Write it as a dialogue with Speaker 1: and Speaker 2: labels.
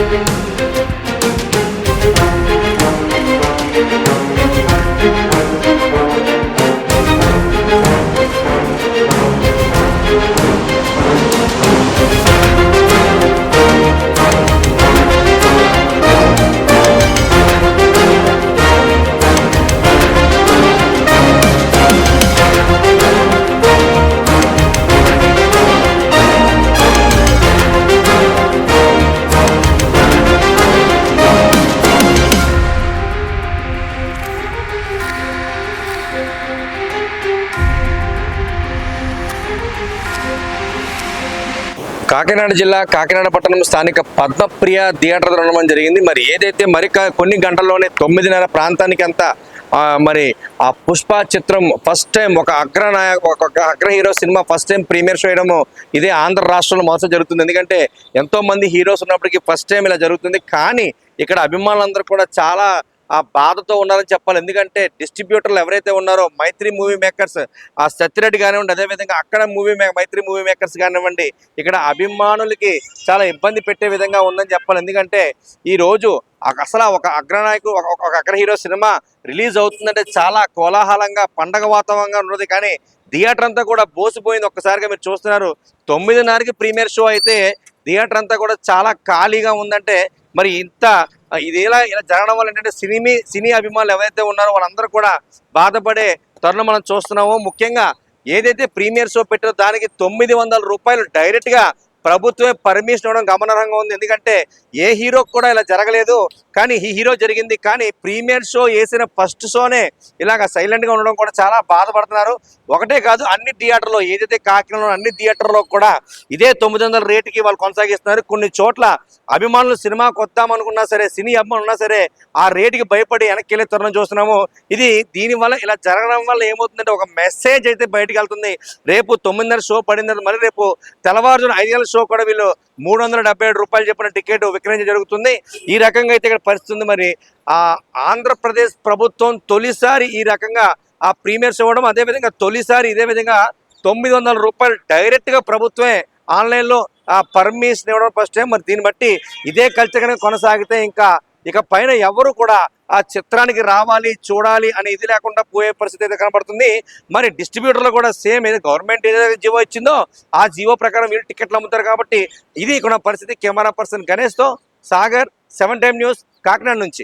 Speaker 1: Thank you. Kakinada జిల్లా కాకినాడ పట్టణం స్థానిక పద్మప్రియ థియేటర్ ఉండడం జరిగింది. మరి ఏదైతే మరి కొన్ని గంటల్లోనే తొమ్మిదిన్నర ప్రాంతానికి అంతా మరి ఆ పుష్ప చిత్రం ఫస్ట్ టైం ఒక అగ్రనాయక ఒక ఒక అగ్ర hero cinema first time premiere show చేయడము ఇదే ఆంధ్ర రాష్ట్రంలో మొదట జరుగుతుంది. ఎందుకంటే ఎంతో మంది హీరోస్ ఉన్నప్పటికీ ఫస్ట్ టైం ఇలా జరుగుతుంది. కానీ ఇక్కడ అభిమానులందరూ కూడా చాలా ఆ బాధతో ఉన్నారని చెప్పాలి. ఎందుకంటే డిస్ట్రిబ్యూటర్లు ఎవరైతే ఉన్నారో మైత్రి మూవీ మేకర్స్ ఆ సత్యరెడ్డి కానివ్వండి అదేవిధంగా అక్కడ మూవీ మే మైత్రి మూవీ మేకర్స్ కానివ్వండి ఇక్కడ అభిమానులకి చాలా ఇబ్బంది పెట్టే విధంగా ఉందని చెప్పాలి. ఎందుకంటే ఈ రోజు అసలు ఒక అగ్రనాయకుడు ఒక- ఒక అగ్ర హీరో సినిమా రిలీజ్ అవుతుందంటే చాలా కోలాహలంగా పండగ వాతావరణంగా ఉన్నది. కానీ థియేటర్ అంతా కూడా బోసిపోయింది. ఒక్కసారిగా మీరు చూస్తున్నారు తొమ్మిదిన్నరకి ప్రీమియర్ షో అయితే థియేటర్ అంతా కూడా చాలా ఖాళీగా ఉందంటే మరి ఇంత ఇది ఇలా ఇలా జరగడం వల్ల ఏంటంటే సినీ సినీ అభిమానులు ఎవరైతే ఉన్నారో వాళ్ళందరూ కూడా బాధపడే తరుణం మనం చూస్తున్నాము. ముఖ్యంగా ఏదైతే ప్రీమియర్ షో పెట్టారో దానికి తొమ్మిది వందల రూపాయలు డైరెక్ట్గా ప్రభుత్వమే పర్మిషన్ ఇవ్వడం గమనార్హంగా ఉంది. ఎందుకంటే ఏ హీరో కూడా ఇలా జరగలేదు. కానీ ఈ హీరో జరిగింది. కానీ ప్రీమియర్ షో వేసిన ఫస్ట్ షోనే ఇలాగ సైలెంట్గా ఉండడం కూడా చాలా బాధపడుతున్నారు. ఒకటే కాదు అన్ని థియేటర్లో ఏదైతే కాకినాడలో అన్ని థియేటర్లో కూడా ఇదే తొమ్మిది వందల రేటుకి వాళ్ళు కొనసాగిస్తున్నారు. కొన్ని చోట్ల అభిమానులు సినిమాకి వద్దామనుకున్నా సరే సినీ అభిమానులు ఉన్నా సరే ఆ రేటుకి భయపడి వెనక్కి వెళ్ళే తరుణం చూస్తున్నాము. ఇది దీనివల్ల ఇలా జరగడం వల్ల ఏమవుతుందంటే ఒక మెసేజ్ అయితే బయటకు వెళ్తుంది. రేపు తొమ్మిదిన్నర షో పడింది. మరి రేపు తెల్లవారుజున ఐదు గంటల షో కూడా వీళ్ళు మూడు వందల డెబ్బై ఏడు రూపాయలు చెప్పిన టికెట్ విక్రయించడం జరుగుతుంది. ఈ రకంగా అయితే ఇక్కడ పరిస్థితి ఉంది. మరి ఆ ఆంధ్రప్రదేశ్ ప్రభుత్వం తొలిసారి ఈ రకంగా ఆ ప్రీమియర్స్ ఇవ్వడం అదేవిధంగా తొలిసారి ఇదే విధంగా తొమ్మిది వందల రూపాయలు డైరెక్ట్గా ప్రభుత్వమే ఆన్లైన్లో ఆ పర్మిషన్ ఇవ్వడం ఫస్ట్ టైం మరి దీన్ని బట్టి ఇదే కల్చర్ కనుక కొనసాగితే ఇంకా ఇక పైన ఎవరు కూడా ఆ చిత్రానికి రావాలి చూడాలి అనే ఇది లేకుండా పోయే పరిస్థితి అయితే కనబడుతుంది. మరి డిస్ట్రిబ్యూటర్లు కూడా సేమ్ ఏదో గవర్నమెంట్ ఏదైతే జీవో ఇచ్చిందో ఆ జీవో ప్రకారం వీళ్ళు టికెట్లు అమ్ముతారు కాబట్టి ఇది ఇక్కడ పరిస్థితి. Camera person గణేష్తో Sagar seven time news Kakinada నుంచి.